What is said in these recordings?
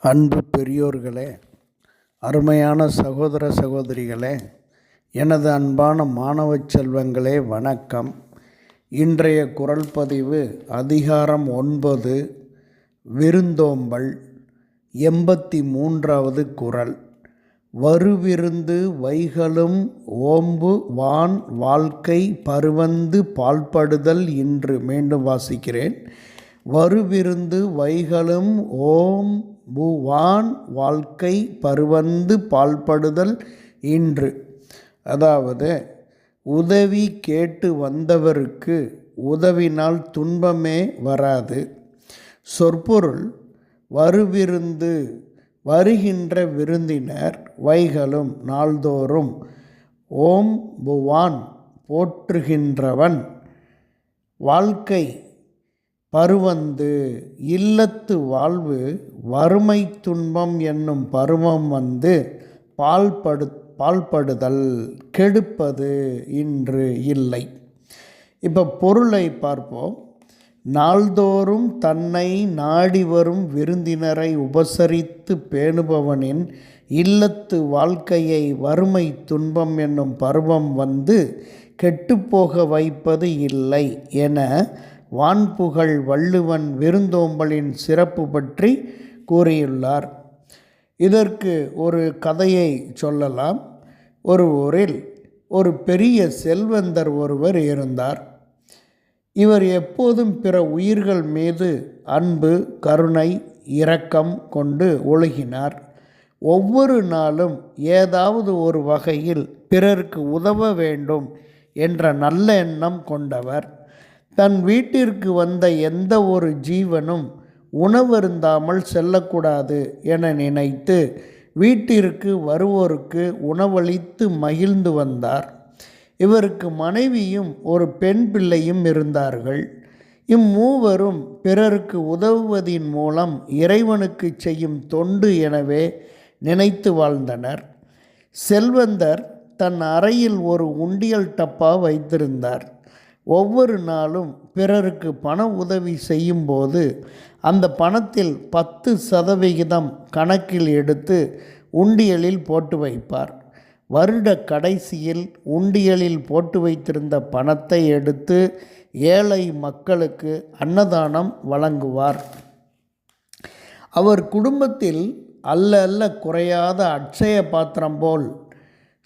அன்பு பெரியோர்களே அருமையான சகோதர சகோதரிகளே எனது அன்பான மாணவ செல்வங்களே வணக்கம். இன்றைய குரல் பதிவு அதிகாரம் ஒன்பது விருந்தோம்பல் எண்பத்தி மூன்றாவது குரல். வருவிருந்து வைகளும் ஓம்பு வான் வாழ்க்கை பருவந்து பால்படுதல் இன்று மீண்டும் வாசிக்கிறேன். வருவிருந்து வைகளும் ஓம் புவான் வாழ்க்கை பருவந்து பால்படுதல் இன்று. அதாவது உதவி கேட்டு வந்தவருக்கு உதவினால் துன்பமே வராது. சொற்பொருள் வருவிருந்து வருகின்ற விருந்தினர் வைகளும் நாள்தோறும் ஓம் புவான் போற்றுகின்றவன் வாழ்க்கை பருவந்து இல்லத்து வாழ்வு வறுமை துன்பம் என்னும் பருவம் வந்து பால்படு பால்படுதல் கெடுப்பது இன்று இல்லை. இப்போ பொருளை பார்ப்போம். நாள்தோறும் தன்னை நாடி வரும் விருந்தினரை உபசரித்து பேணுபவனின் இல்லத்து வாழ்க்கையை வறுமை துன்பம் என்னும் பருவம் வந்து கெட்டுப்போக வைப்பது இல்லை என வான்புகழ் வள்ளுவன் விருந்தோம்பலின் சிறப்பு பற்றி கூறியுள்ளார். இதற்கு ஒரு கதையை சொல்லலாம். ஒரு ஊரில் ஒரு பெரிய செல்வந்தர் ஒருவர் இருந்தார். இவர் எப்போதும் பிற உயிர்கள் மீது அன்பு கருணை இரக்கம் கொண்டு ஒழுகினார். ஒவ்வொரு நாளும் ஏதாவது ஒரு வகையில் பிறருக்கு உதவ வேண்டும் என்ற நல்ல எண்ணம் கொண்டவர். தன் வீட்டிற்கு வந்த எந்த ஒரு ஜீவனும் உணவருந்தாமல் செல்லக்கூடாது என நினைத்து வீட்டிற்கு வருவோருக்கு உணவளித்து மகிழ்ந்து வந்தார். இவருக்கு மனைவியும் ஒரு பெண் பிள்ளையும் இருந்தார்கள். இம்மூவரும் பிறருக்கு உதவுவதின் மூலம் இறைவனுக்கு செய்யும் தொண்டு எனவே நினைத்து வாழ்ந்தனர். செல்வந்தர் தன் அறையில் ஒரு உண்டியல் டப்பா வைத்திருந்தார். ஒவ்வொரு நாளும் பிறருக்கு பண உதவி செய்யும்போது அந்த பணத்தில் பத்து சதவிகிதம் கணக்கில் எடுத்து உண்டியலில் போட்டு வைப்பார். வருட கடைசியில் உண்டியலில் போட்டு வைத்திருந்த பணத்தை எடுத்து ஏழை மக்களுக்கு அன்னதானம் வழங்குவார். அவர் குடும்பத்தில் அல்ல அல்ல குறையாத அட்சய பாத்திரம் போல்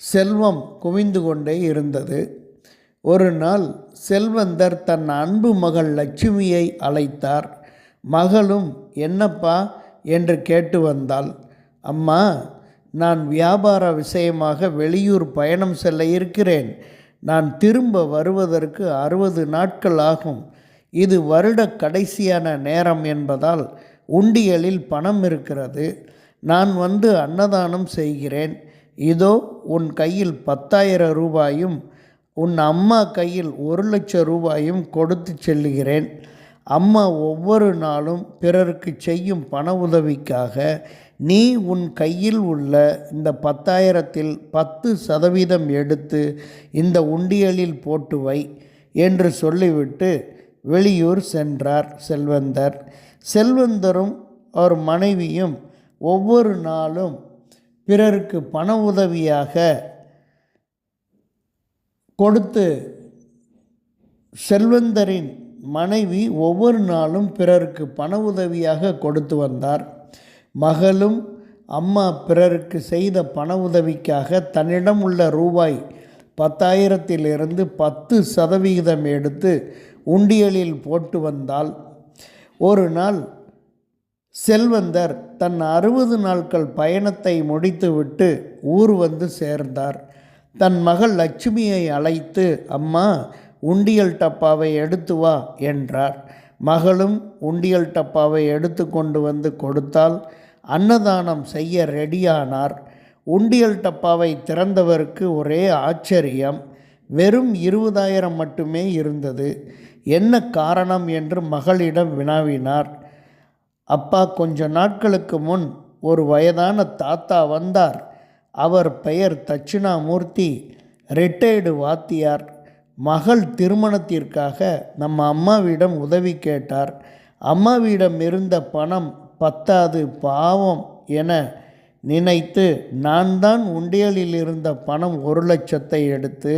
செல்வம் குவிந்து கொண்டே இருந்தது. ஒரு நாள் செல்வந்தர் தன் அன்பு மகள் லட்சுமியை அழைத்தார். மகளும் என்னப்பா? என்று கேட்டு வந்தாள். அம்மா நான் வியாபார விஷயமாக வெளியூர் பயணம் செல்ல இருக்கிறேன். நான் திரும்ப வருவதற்கு அறுபது நாட்கள் ஆகும். இது வருட கடைசியான நேரம் என்பதால் உண்டியலில் பணம் இருக்கிறது. நான் வந்து அன்னதானம் செய்கிறேன். இதோ உன் கையில் பத்தாயிரம் ரூபாயும் உன் அம்மா கையில் ஒரு லட்சம் ரூபாயும் கொடுத்து செல்லுகிறேன். அம்மா ஒவ்வொரு நாளும் பிறருக்கு செய்யும் பண உதவிக்காக நீ உன் கையில் உள்ள இந்த பத்தாயிரத்தில் பத்து சதவீதம் எடுத்து இந்த உண்டியலில் போட்டு வை என்று சொல்லிவிட்டு வெளியூர் சென்றார் செல்வந்தர். செல்வந்தரும் அவர் மனைவியும் ஒவ்வொரு நாளும் பிறருக்கு பண உதவியாக கொடுத்து செல்வந்தரின் மனைவி ஒவ்வொரு நாளும் பிறருக்கு பண உதவியாக கொடுத்து வந்தார். மகளும் அம்மா பிறருக்கு செய்த பண உதவிக்காக தன்னிடம் உள்ள ரூபாய் பத்தாயிரத்திலிருந்து பத்து சதவிகிதம் எடுத்து உண்டியலில் போட்டு வந்தால் ஒரு நாள் செல்வந்தர் தன் அறுபது நாட்கள் பயணத்தை முடித்துவிட்டு ஊர் வந்து சேர்ந்தார். தன் மகள் லட்சுமியை அழைத்து அம்மா உண்டியல் டப்பாவை எடுத்து வா என்றார். மகளும் உண்டியல் டப்பாவை எடுத்து கொண்டு வந்து கொடுத்தால் அன்னதானம் செய்ய ரெடியானார். உண்டியல் டப்பாவை திறந்தவருக்கு ஒரே ஆச்சரியம் வெறும் இருபதாயிரம் மட்டுமே இருந்தது. என்ன காரணம் என்று மகளிடம் வினாவினார். அப்பா கொஞ்ச நாட்களுக்கு முன் ஒரு வயதான தாத்தா வந்தார். அவர் பெயர் தட்சிணாமூர்த்தி. ரிட்டையர்டு வாத்தியார். மகள் திருமணத்திற்காக நம்ம அம்மாவிடம் உதவி கேட்டார். அம்மாவிடம் இருந்த பணம் பத்தாது பாவம் என நினைத்து நான் தான் உண்டியலில் இருந்த பணம் ஒரு லட்சத்தை எடுத்து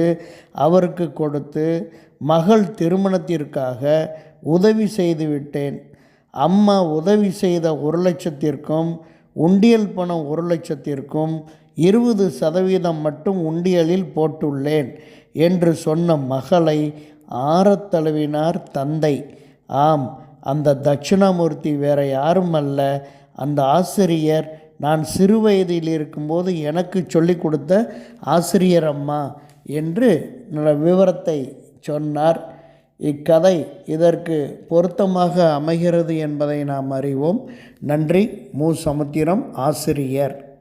அவருக்கு கொடுத்து மகள் திருமணத்திற்காக உதவி செய்து விட்டேன். அம்மா உதவி செய்த ஒரு லட்சத்திற்கும் உண்டியல் பணம் ஒரு லட்சத்திற்கும் இருபது சதவீதம் மட்டும் உண்டியலில் போட்டுள்ளேன் என்று சொன்ன மகளை ஆறத்தழுவினார் தந்தை. ஆம் அந்த தட்சிணாமூர்த்தி வேற யாரும் அல்ல. அந்த ஆசிரியர் நான் சிறு வயதில் இருக்கும்போது எனக்கு சொல்லிக் கொடுத்த ஆசிரியர் அம்மா என்று என்னோட விவரத்தை சொன்னார். இக்கதை இதற்கு பொருத்தமாக அமைகிறது என்பதை நாம் அறிவோம். நன்றி. மு. சமுத்திரம் ஆசிரியர்.